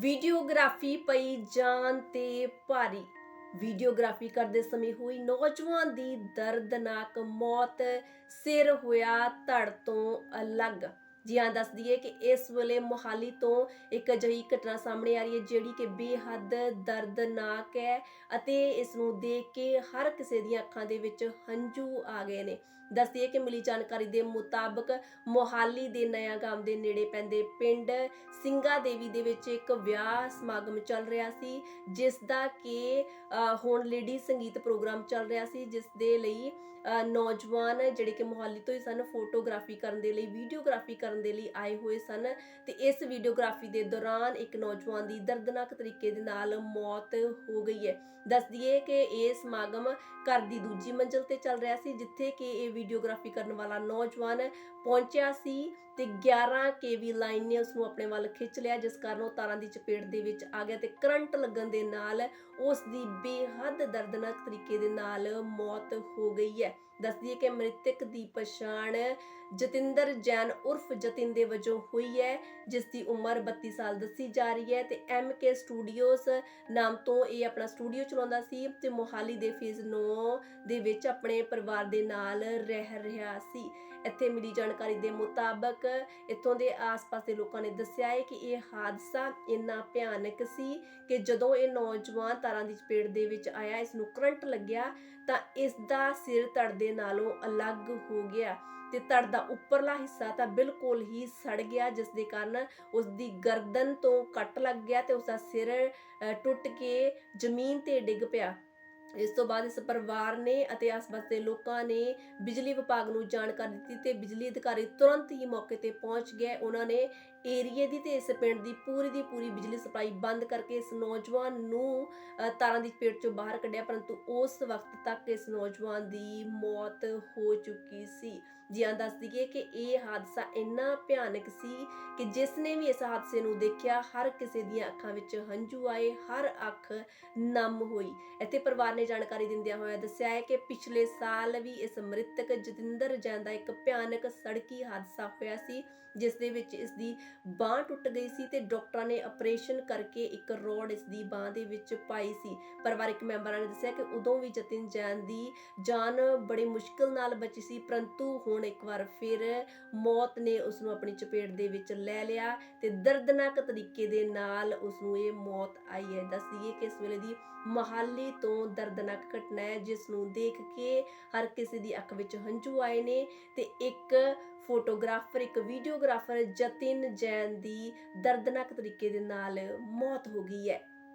Videography ਪਈ ਜਾਨ ਤੇ ਭਾਰੀ। ਵੀਡੀਓਗ੍ਰਾਫੀ ਕਰਦੇ ਸਮੇਂ ਹੋਈ ਨੌਜਵਾਨ ਦੀ ਦਰਦਨਾਕ ਮੌਤ, ਸਿਰ ਹੋਇਆ ਧੜ ਤੋਂ ਅਲੱਗ। ਜੀ ਹਾਂ ਦੱਸ ਦਈਏ ਕਿ ਇਸ ਵੇਲੇ ਮੋਹਾਲੀ ਤੋਂ ਇੱਕ ਅਜਿਹੀ ਘਟਨਾ ਸਾਹਮਣੇ ਆ ਰਹੀ ਹੈ, ਜਿਹੜੀ ਕਿ ਬੇਹੱਦ ਦਰਦਨਾਕ ਹੈ ਅਤੇ ਇਸ ਨੂੰ ਦੇਖ ਕੇ ਹਰ ਕਿਸੇ ਦੀਆਂ ਅੱਖਾਂ ਦੇ ਵਿੱਚ ਹੰਝੂ ਆ ਗਏ ਨੇ। ਦੱਸ ਦਈਏ ਕਿ ਮਿਲੀ ਜਾਣਕਾਰੀ ਦੇ ਮੁਤਾਬਕ ਮੋਹਾਲੀ ਦੇ ਨਇਆ ਗਾਮ ਦੇ ਨੇੜੇ ਪੈਂਦੇ ਪਿੰਡ ਸਿੰਘਾ ਦੇਵੀ ਦੇ ਵਿੱਚ ਇੱਕ ਵਿਆਹ ਸਮਾਗਮ ਚੱਲ ਰਿਹਾ ਸੀ, ਜਿਸ ਦਾ ਕਿ ਹੁਣ ਲੇਡੀ ਸੰਗੀਤ ਪ੍ਰੋਗਰਾਮ ਚੱਲ ਰਿਹਾ ਸੀ, ਜਿਸ ਦੇ ਲਈ ਨੌਜਵਾਨ ਜਿਹੜੇ ਕਿ ਮੋਹਾਲੀ ਤੋਂ ਹੀ ਸਨ, ਫੋਟੋਗ੍ਰਾਫੀ ਕਰਨ ਦੇ ਲਈ, ਵੀਡੀਓਗ੍ਰਾਫੀ ਕਰਨ ਦੇ ਲਈ ਆਏ ਹੋਏ ਸਨ ਤੇ ਇਸ ਵੀਡੀਓਗ੍ਰਾਫੀ ਦੇ ਦੌਰਾਨ ਇੱਕ ਨੌਜਵਾਨ ਦੀ ਦਰਦਨਾਕ ਤਰੀਕੇ ਦੇ ਨਾਲ ਮੌਤ ਹੋ ਗਈ ਹੈ। ਦੱਸ ਦਈਏ ਕਿ ਇਹ ਸਮਾਗਮ ਘਰ ਦੀ ਦੂਜੀ ਮੰਜ਼ਲ ਤੇ ਚੱਲ ਰਿਹਾ ਸੀ, ਜਿੱਥੇ ਕਿ ਇਹ ਵੀਡੀਓਗ੍ਰਾਫੀ ਕਰਨ ਵਾਲਾ ਨੌਜਵਾਨ ਪਹੁੰਚਿਆ ਸੀ ਤੇ 11 ਕੇਵੀ ਲਾਈਨ ਨੇ ਉਸ ਨੂੰ ਆਪਣੇ ਵੱਲ ਖਿੱਚ ਲਿਆ, ਜਿਸ ਕਾਰਨ ਉਹ ਤਾਰਾਂ ਦੀ ਚਪੇਟ ਦੇ ਵਿੱਚ ਆ ਗਿਆ ਤੇ ਕਰੰਟ ਲੱਗਣ ਦੇ ਨਾਲ ਉਸ ਦੀ ਬੇਹੱਦ ਦਰਦਨਾਕ ਤਰੀਕੇ ਦੇ ਨਾਲ ਮੌਤ ਹੋ ਗਈ ਹੈ। ਦੱਸਦੀ ਹੈ ਕਿ ਮ੍ਰਿਤਕ ਦੀ ਪਛਾਣ ਜਤਿੰਦਰ ਜੈਨ ਉਰਫ ਜਤਿਨ ਦੇ ਵਜੋਂ ਹੋਈ ਹੈ, ਜਿਸ ਦੀ ਉਮਰ 32 ਸਾਲ ਦੱਸੀ ਜਾ ਰਹੀ ਹੈ ਤੇ ਕੇ ਸਟੂਡੀਓਜ਼ ਨਾਮ ਤੋਂ ਇਹ ਆਪਣਾ ਸਟੂਡੀਓ ਚਲਾਉਂਦਾ ਸੀ ਤੇ ਮੋਹਾਲੀ ਦੇ ਫੇਜ਼ 9 ਦੇ ਵਿੱਚ ਆਪਣੇ ਪਰਿਵਾਰ ਦੇ ਨਾਲ ਰਹਿ ਰਿਹਾ ਸੀ। ਇੱਥੇ ਮਿਲੀ ਜਾਣਕਾਰੀ ਦੇ ਮੁਤਾਬਕ ਇੱਥੋਂ ਦੇ ਆਸ-ਪਾਸ ਦੇ ਲੋਕਾਂ ਨੇ ਦੱਸਿਆ ਹੈ ਕਿ ਇਹ ਹਾਦਸਾ ਇੰਨਾ ਭਿਆਨਕ ਸੀ ਕਿ ਜਦੋਂ ਇਹ ਨੌਜਵਾਨ ਤਾਰਾਂ ਦੀ ਚਪੇੜ ਦੇ ਵਿੱਚ ਆਇਆ ਇਸ ਨੂੰ ਕਰੰਟ ਲੱਗਿਆ, ਤਾਂ ਇਸ ਦਾ ਸਿਰ ਧੜ ਦੇ ਨਾਲੋਂ ਅਲੱਗ ਹੋ ਗਿਆ ਤੇ ਧੜ ਦਾ ਉੱਪਰਲਾ ਹਿੱਸਾ ਤਾਂ ਬਿਲਕੁਲ ਹੀ ਸੜ ਗਿਆ ਜਿਸ ਦੇ ਕਾਰਨ ਉਸ ਦੀ ਗਰਦਨ ਤੋਂ ਕੱਟ ਲੱਗ ਗਿਆ ਤੇ ਉਸ ਦਾ ਸਿਰ ਟੁੱਟ ਕੇ ਜ਼ਮੀਨ ਤੇ ਡਿੱਗ ਪਿਆ। ਇਸ ਤੋਂ ਬਾਅਦ ਇਸ ਪਰਿਵਾਰ ਨੇ ਅਤੇ ਆਸ-ਪਾਸ ਦੇ ਲੋਕਾਂ ਨੇ ਬਿਜਲੀ ਵਿਭਾਗ ਨੂੰ ਜਾਣਕਾਰੀ ਦਿੱਤੀ ਤੇ ਬਿਜਲੀ ਅਧਿਕਾਰੀ ਤੁਰੰਤ ਹੀ ਮੌਕੇ ਤੇ ਪਹੁੰਚ ਗਏ। ਉਹਨਾਂ ਨੇ ਏਰੀਏ ਦੀ ਤੇ ਇਸ ਪਿੰਡ ਦੀ ਪੂਰੀ ਦੀ ਪੂਰੀ ਬਿਜਲੀ ਸਪਲਾਈ ਬੰਦ ਕਰਕੇ ਇਸ ਨੌਜਵਾਨ ਨੂੰ ਤਾਰਾਂ ਦੀ ਚਪੇਟ ਚੋਂ ਬਾਹਰ ਕੱਢਿਆ, ਪਰੰਤੂ ਉਸ ਵਕਤ ਤੱਕ ਇਸ ਨੌਜਵਾਨ ਦੀ ਮੌਤ ਹੋ ਚੁੱਕੀ ਸੀ। ਜੀ ਦੱਸ ਦਈਏ ਕਿ ਇਹ ਹਾਦਸਾ ਇੰਨਾ ਭਿਆਨਕ ਸੀ ਕਿ ਜਿਸ ਨੇ ਵੀ ਇਸ ਹਾਦਸੇ ਨੂੰ ਦੇਖਿਆ, ਹਰ ਕਿਸੇ ਦੀਆਂ ਅੱਖਾਂ ਵਿੱਚ ਹੰਝੂ ਆਏ, ਹਰ ਅੱਖ ਨਮ ਹੋਈ। ਇੱਥੇ ਪਰਿਵਾਰ ਨੇ ਜਾਣਕਾਰੀ ਦਿੰਦਿਆਂ ਹੋਇਆ ਦੱਸਿਆ ਹੈ ਕਿ ਪਿਛਲੇ ਸਾਲ ਵੀ ਇਸ ਮ੍ਰਿਤਕ ਜਤਿੰਦਰ ਜੈਨ ਦਾ ਇੱਕ ਭਿਆਨਕ ਸੜਕੀ ਹਾਦਸਾ ਹੋਇਆ ਸੀ, ਜਿਸ ਦੇ ਵਿੱਚ ਇਸ ਦੀ ਬਾਹ ਟੁੱਟ ਗਈ ਸੀ ਤੇ ਡਾਕਟਰਾਂ ਨੇ ਆਪਰੇਸ਼ਨ ਕਰਕੇ ਇੱਕ ਰੋਡ ਇਸ ਦੀ ਬਾਹ ਦੇ ਵਿੱਚ ਪਾਈ ਸੀ। ਪਰਿਵਾਰਕ ਮੈਂਬਰਾਂ ਨੇ ਦੱਸਿਆ ਕਿ ਉਦੋਂ ਵੀ ਜਤਿਨ ਜੈਨ ਦੀ ਜਾਨ ਬੜੀ ਮੁਸ਼ਕਲ ਨਾਲ ਬਚੀ ਸੀ, ਪਰੰਤੂ ਹੁਣ ਇੱਕ ਵਾਰ ਫਿਰ ਮੌਤ ਨੇ ਉਸ ਨੂੰ ਆਪਣੀ ਚਪੇਟ ਦੇ ਵਿੱਚ ਲੈ ਲਿਆ ਤੇ ਦਰਦਨਾਕ ਤਰੀਕੇ ਦੇ ਨਾਲ ਉਸ ਨੂੰ ਇਹ ਮੌਤ ਆਈ ਹੈ। ਦੱਸ ਦਈਏ ਕਿ ਇਸ ਵੇਲੇ ਦੀ ਮਹਾਲੀ ਤੋਂ ਦਰਦਨਾਕ ਘਟਨਾ ਹੈ ਜਿਸ ਨੂੰ ਦੇਖ ਕੇ ਹਰ ਕਿਸੇ ਦੀ ਅੱਖ ਵਿੱਚ ਹੰਝੂ ਆਏ ਨੇ ਤੇ ਇੱਕ ਫੋਟੋਗ੍ਰਾਫਰ ਇੱਕ ਵੀਡੀਓਗ੍ਰਾਫਰ ਜਤਿਨ ਜੈਨ ਦੀ ਦਰਦਨਾਕ ਤਰੀਕੇ ਦੇ ਨਾਲ ਮੌਤ ਹੋ ਗਈ ਹੈ।